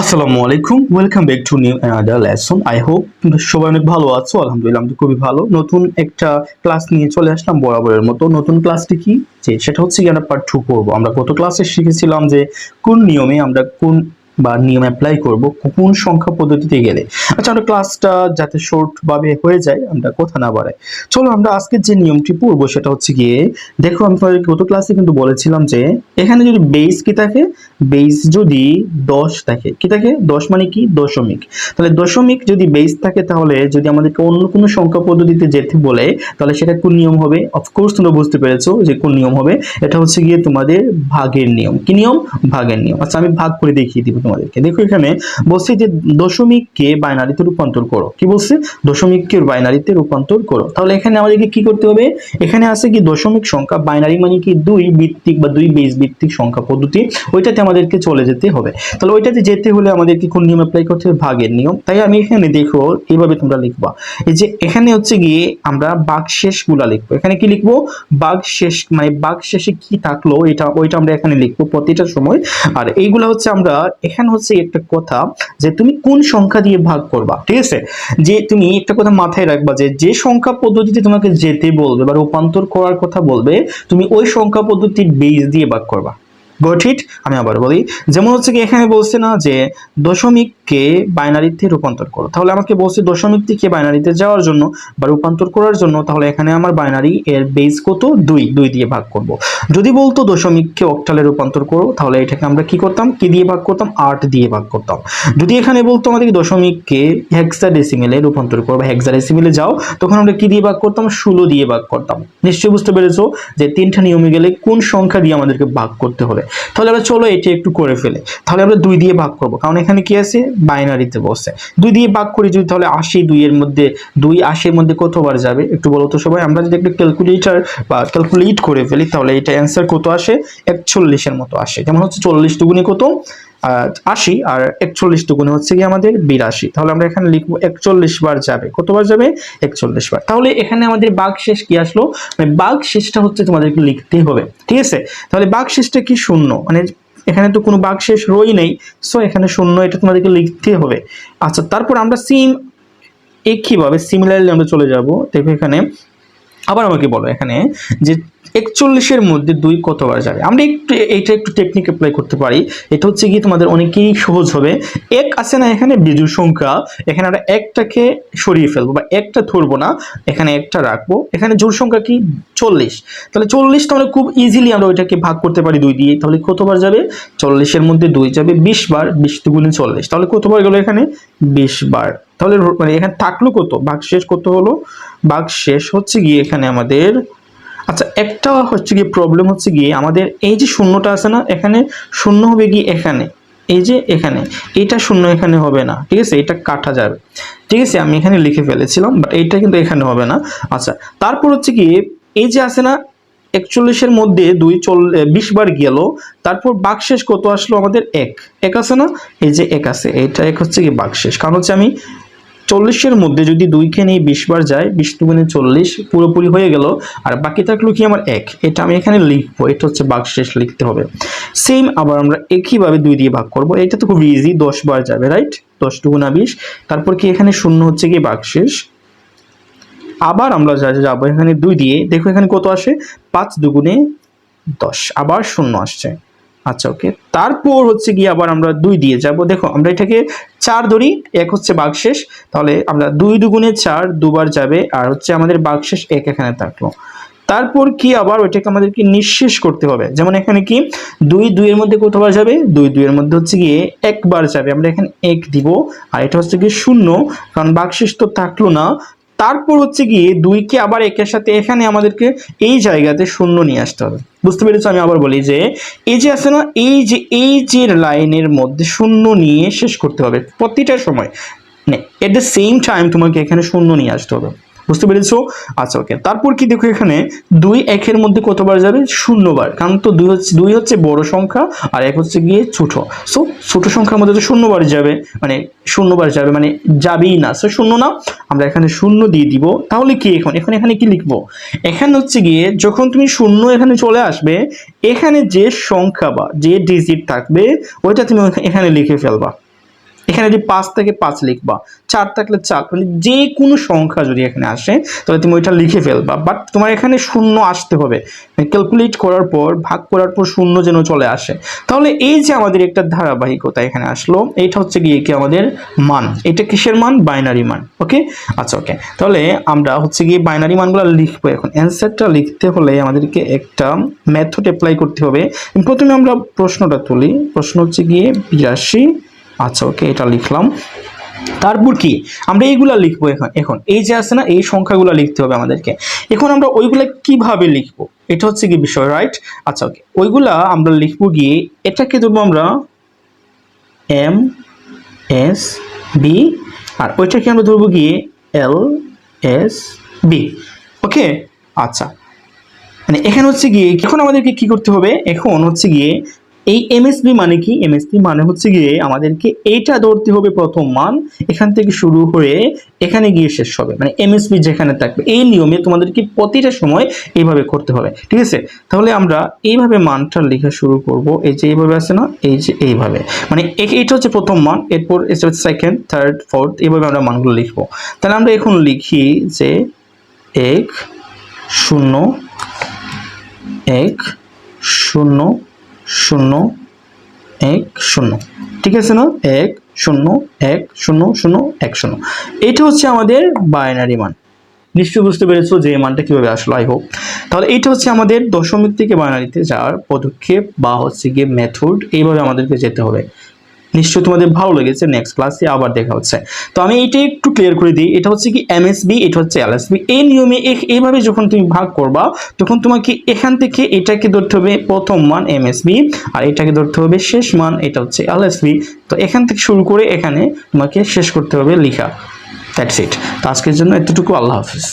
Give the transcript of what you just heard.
আসসালামু আলাইকুম welcome back to new another lesson I hope সবাই অনেক ভালো আছো, আলহামদুলিল্লাহ আমি খুবই ভালো। নতুন একটা ক্লাস নিয়ে চলে আসলাম বরাবরের মতো। নতুন ক্লাসটি কি? যে সেটা হচ্ছে কি আমরা পার্ট টু করব আমরা গত ক্লাসে শিখেছিলাম যে কোন নিয়মে আমরা কোন বা নিয়ম অ্যাপ্লাই করব কোন সংখ্যা পদ্ধতিতে গেলে। আচ্ছা আমরা ক্লাসটা যাতে শর্ট ভাবে হয়ে যায়, আমরা কথা না বাড়াই। চলো আমরা আজকের যে নিয়মটি পড়ব, সেটা হচ্ছে গিয়ে, দেখো আমি গত ক্লাসে কিন্তু বলেছিলাম যে, এখানে যদি বেস কি থাকে? বেস যদি দশ থাকে। কি থাকে? দশ মানে কি? দশমিক। তাহলে দশমিক যদি বেস থাকে, তাহলে যদি আমাদেরকে অন্য কোনো সংখ্যা পদ্ধতিতে যেতে বলে, তাহলে সেটা কোন নিয়ম হবে? অফকোর্স তোমরা বুঝতে পেরেছ যে কোন নিয়ম হবে। এটা হচ্ছে গিয়ে তোমাদের ভাগের নিয়ম। কি নিয়ম? ভাগের নিয়ম। আচ্ছা আমি ভাগ করে দেখিয়ে দিব। তোমাদেরকে। দেখো এখানে বলছি যে দশমিককে বাইনারিতে রূপান্তর করো। কি বলছে? দশমিককে বাইনারিতে রূপান্তর করো। তাহলে এখানে আমাদেরকে কি করতে হবে? এখানে আছে কি দশমিক সংখ্যা, বাইনারি মানে কি দুই ভিত্তিক বা দুই বেস ভিত্তিক সংখ্যা পদ্ধতি। ওইটাতে আমাদেরকে চলে যেতে হবে। তাহলে ওইটাতে যেতে হলে আমাদেরকে কোন নিয়ম অ্যাপ্লাই করতে হবে? ভাগের নিয়ম। তাই আমি এখানে দেখো, এইভাবে তোমরা লিখবা। এই যে এখানে হচ্ছে গিয়ে আমরা বাঘ শেষগুলা লিখব। এখানে কি লিখব? বাঘ শেষ মানে বাঘ শেষে কি থাকল, এটা, ওইটা আমরা এখানে লিখব প্রতিটা সময়। আর এইগুলা হচ্ছে আমরা এখানে হচ্ছে একটা কথা যে তুমি কোন সংখ্যা দিয়ে ভাগ করবা, ঠিক আছে? যে তুমি একটা কথা মাথায় রাখবা যে যে সংখ্যা পদ্ধতিতে তোমাকে যেতে বলবে বা রূপান্তর করার কথা বলবে, তুমি ওই সংখ্যা পদ্ধতির বেস দিয়ে ভাগ করবা। ইট আমি আবার বলি, যেমন হচ্ছে কি এখানে বলছে না যে দশমিককে বাইনারিতে রূপান্তর করো। তাহলে আমাকে বলছে দশমিক থেকে বাইনারিতে যাওয়ার জন্য বা রূপান্তর করার জন্য, তাহলে এখানে আমার বাইনারি এর বেস কত? দুই দুই দিয়ে ভাগ করব। যদি বলতো দশমিককে অক্টালে রূপান্তর করো, তাহলে এটাকে আমরা কি করতাম? কি দিয়ে ভাগ করতাম? আট দিয়ে ভাগ করতাম। যদি এখানে বলতো আমাদের দশমিককে হেক্সা ডেসিমেলে রূপান্তর করো বা হেক্সা ডেসিমেলে যাও, তখন আমরা কি দিয়ে ভাগ করতাম? ষোলো দিয়ে ভাগ করতাম। নিশ্চয়ই বুঝতে পেরেছ যে তিনটা নিয়মে গেলে কোন সংখ্যা দিয়ে আমাদেরকে ভাগ করতে হবে? তাহলে আমরা চলো এটি একটু করে ফেলে। তাহলে আমরা দুই দিয়ে ভাগ করব। কারণ এখানে কি আছে? বাইনারিতে বসে দুই দিয়ে ভাগ করি যদি তাহলে আশি দুইয়ের মধ্যে দুই, আশির মধ্যে কতবার যাবে? একটু বলো তো সবাই। আমরা যদি একটু ক্যালকুলেটার বা ক্যালকুলেট করে ফেলি, তাহলে এটা অ্যান্সার কত আসে? একচল্লিশের মতো আসে। যেমন হচ্ছে চল্লিশ দুগুণে কত? আশি আর একচল্লিশ দুগুণে হচ্ছে কি আমাদের বিরাশি। তাহলে আমরা এখানে লিখব একচল্লিশ বার যাবে। কতবার যাবে? একচল্লিশ বার। তাহলে এখানে আমাদের বাঘ শেষ কি আসলো? মানে বাঘ শেষটা হচ্ছে তোমাদেরকে লিখতে হবে। ঠিক আছে? তাহলে বাঘ শেষটা কি শূন্য? মানে এখানে তো কোনো বাঘ শেষ রই নেই। সো এখানে শূন্য এটা তোমাদেরকে লিখতে হবে। আচ্ছা তারপর আমরা সিম একইভাবে সিমিলারলি আমরা চলে যাব। দেখো এখানে। আবার আমাকে বলো এখানে যে একচল্লিশের মধ্যে দুই কতবার যাবে? আমরা একটু এইটা একটু টেকনিক অ্যাপ্লাই করতে পারি। এটা হচ্ছে কি তোমাদের অনেকেই সহজ হবে। এক আছে না এখানে বিজুর সংখ্যা। এখানে আমরা একটাকে সরিয়ে ফেলব বা একটা ধরবো না। এখানে একটা রাখব। এখানে জোর সংখ্যা কি? চল্লিশ। তাহলে চল্লিশ তাহলে খুব ইজিলি আমরা ওইটাকে ভাগ করতে পারি দুই দিয়ে। তাহলে কতবার যাবে? চল্লিশের মধ্যে দুই যাবে বিশ বার। বিশ দুগুণে চল্লিশ। তাহলে কতবার গেলো এখানে? বিশ বার। তাহলে মানে এখানে থাকল কত? ভাগ শেষ কত হলো? ভাগ শেষ হচ্ছে গিয়ে এখানে আমাদের আচ্ছা একটা হচ্ছে গিয়ে প্রবলেম হচ্ছে গিয়ে আমাদের এই যে শূন্যটা আছে না, এখানে শূন্য হবে গিয়ে এখানে, এই যে এখানে এটা শূন্য এখানে হবে না, ঠিক আছে? এটা কাটা যাবে, ঠিক আছে? আমি এখানে লিখে ফেলেছিলাম বাট এইটা কিন্তু এখানে হবে না। আচ্ছা তারপর হচ্ছে কি এই যে আছে না একচল্লিশের মধ্যে দুই চল বিশ বার গেল, তারপর বাকশেষ কত আসলো আমাদের? এক এক আছে না? এই যে এক আছে এটা এক হচ্ছে কি বাকশেষ কারণ হচ্ছে আমি চল্লিশের মধ্যে যদি দুইকে নিয়ে বিশ বার যায় বিশ দুগুণে চল্লিশ পুরোপুরি হয়ে গেল, আর বাকি থাকল কি আমার এক? এটা আমি এখানে লিখব, এটা হচ্ছে বাকশেষ লিখতে হবে। সেম আবার আমরা একইভাবে দুই দিয়ে ভাগ করব, এটা তো খুব ইজি দশ বার যাবে রাইট দশ দুগুণা বিশ। তারপর কি এখানে শূন্য হচ্ছে কি বাকশেষ আবার আমরা যা যাব এখানে দুই দিয়ে, দেখো এখানে কত আসে? পাঁচ দুগুণে দশ, আবার শূন্য আসছে। আচ্ছা ওকে তারপর হচ্ছে গিয়ে আবার আমরা দুই দিয়ে যাব। দেখো, আমরা এটাকে চার ধরি, এক হচ্ছে বাঘশেষ তাহলে আমরা দুই দুগুণে চার দুবার যাবে, আর হচ্ছে আমাদের বাঘশেষ এক এখানে থাকল। তারপর কি আবার ওইটাকে আমাদেরকে নিঃশেষ করতে হবে? যেমন এখানে কি, দুই দুইয়ের মধ্যে কতবার যাবে? দুই দুইয়ের মধ্যে হচ্ছে গিয়ে একবার যাবে। আমরা এখানে এক দিব, আর এটা হচ্ছে গিয়ে শূন্য, কারণ বাঘশেষ তো থাকল না তারপর হচ্ছে গিয়ে দুইকে আবার একের সাথে এখানে আমাদেরকে এই জায়গাতে শূন্য নিয়ে আসতে হবে। বুঝতে পেরেছ? আমি আবার বলি যে, এই যে আছে না, এই যে এই যে লাইনের মধ্যে শূন্য নিয়ে শেষ করতে হবে প্রতিটা সময়। মানে এট দ্য সেম টাইম তোমাকে এখানে শূন্য নিয়ে আসতে হবে। বুঝতে পেরেছ? আচ্ছা ওকে তারপর কি দেখো এখানে, দুই একের মধ্যে কতবার যাবে? শূন্যবার। কারণ তো দুই হচ্ছে দুই হচ্ছে বড় সংখ্যা আর এক হচ্ছে গিয়ে ছোট। সো ছোট সংখ্যার মধ্যে তো শূন্যবার যাবে। মানে শূন্যবার যাবে মানে যাবেই না। সো শূন্য না, আমরা এখানে শূন্য দিয়ে দিব। তাহলে কি এখন? এখন এখানে কি লিখব? এখানে হচ্ছে গিয়ে যখন তুমি শূন্য এখানে চলে আসবে, এখানে যে সংখ্যা বা যে ডিজিট থাকবে, ওইটা তুমি এখানে লিখে ফেলবা। এখানে যদি পাঁচ থেকে পাঁচ লিখবা, চার থাকলে চার মানে যে কোনো সংখ্যা যদি এখানে আসে, তাহলে তুমি ওইটা লিখে ফেলবা। বাট তোমার এখানে শূন্য আসতে হবে। ক্যালকুলেট করার পর, ভাগ করার পর শূন্য যেন চলে আসে। তাহলে এই যে আমাদের একটা ধারাবাহিকতা এখানে আসলো, এইটা হচ্ছে গিয়ে কি আমাদের মান? এটা কিসের মান? বাইনারি মান। ওকে আচ্ছা ওকে তাহলে আমরা হচ্ছে গিয়ে বাইনারি মানগুলো লিখব এখন। অ্যান্সারটা লিখতে হলে আমাদেরকে একটা মেথড অ্যাপ্লাই করতে হবে। প্রথমে আমরা প্রশ্নটা তুলি। প্রশ্ন হচ্ছে গিয়ে বিরাশি আচ্ছা ওকে এটা লিখলাম। তারপর কি? আমরা এইগুলা লিখব এখন এখন। এই যে আছে না, এই সংখ্যাগুলো লিখতে হবে আমাদেরকে। এখন আমরা ওইগুলা কীভাবে লিখব? এটা হচ্ছে কি বিষয় রাইট আচ্ছা ওকে ওইগুলা আমরা লিখব গিয়ে, এটাকে ধরবো আমরা এম এস বি আর ওইটাকে আমরা ধরবো গিয়ে এল এস বি ওকে আচ্ছা। মানে এখানে হচ্ছে গিয়ে, এখন আমাদেরকে কি করতে হবে? এখন হচ্ছে গিয়ে এই এমএসবি মানে কি? এমএসবি মানে হচ্ছে গিয়ে আমাদেরকে এইটা ধরতে হবে প্রথম মান, এখান থেকে শুরু হয়ে এখানে গিয়ে শেষ হবে। মানে এমএসবি যেখানে থাকবে, এই নিয়মে তোমাদেরকে প্রতিটা সময় এইভাবে করতে হবে, ঠিক আছে? তাহলে আমরা এইভাবে মানটা লেখা শুরু করব, এই যে এইভাবে আছে না? এই যে এইভাবে। মানে এ- এটা হচ্ছে প্রথম মান, এরপর এটা হচ্ছে সেকেন্ড থার্ড ফোর্থ এইভাবে আমরা মানগুলো লিখব। তাহলে আমরা এখন লিখি যে এক, শূন্য এক, শূন্য শূন্য, এক, শূন্য। ঠিক আছে না? এক, শূন্য এক, শূন্য শূন্য, এক, শূন্য। এটা হচ্ছে আমাদের বাইনারি মান। নিশ্চয়ই বুঝতে পেরেছ যে মানটা কীভাবে আসলো আই হোপ তাহলে এটা হচ্ছে আমাদের দশমিক থেকে বাইনারিতে যাওয়ার পদক্ষেপ বা হচ্ছে গিয়ে মেথড এইভাবে আমাদেরকে যেতে হবে। নিশ্চয়ই তোমাদের ভালো লেগেছে। নেক্সট ক্লাসে আবার দেখা হচ্ছে। তো আমি এটা একটু ক্লিয়ার করে দিই। এটা হচ্ছে কি এমএসবি এটা হচ্ছে এলএসবি এই নিয়মে এইভাবে যখন তুমি ভাগ করবা, তখন তোমাকে এখান থেকে এটাকে ধরতে হবে প্রথম মান এমএসবি আর এটাকে ধরতে হবে শেষ মান, এটা হচ্ছে এলএসবি তো এখান থেকে শুরু করে এখানে তোমাকে শেষ করতে হবে লেখা। দ্যাটস ইট তো আজকের জন্য এতটুকু। আল্লাহ হাফিজ।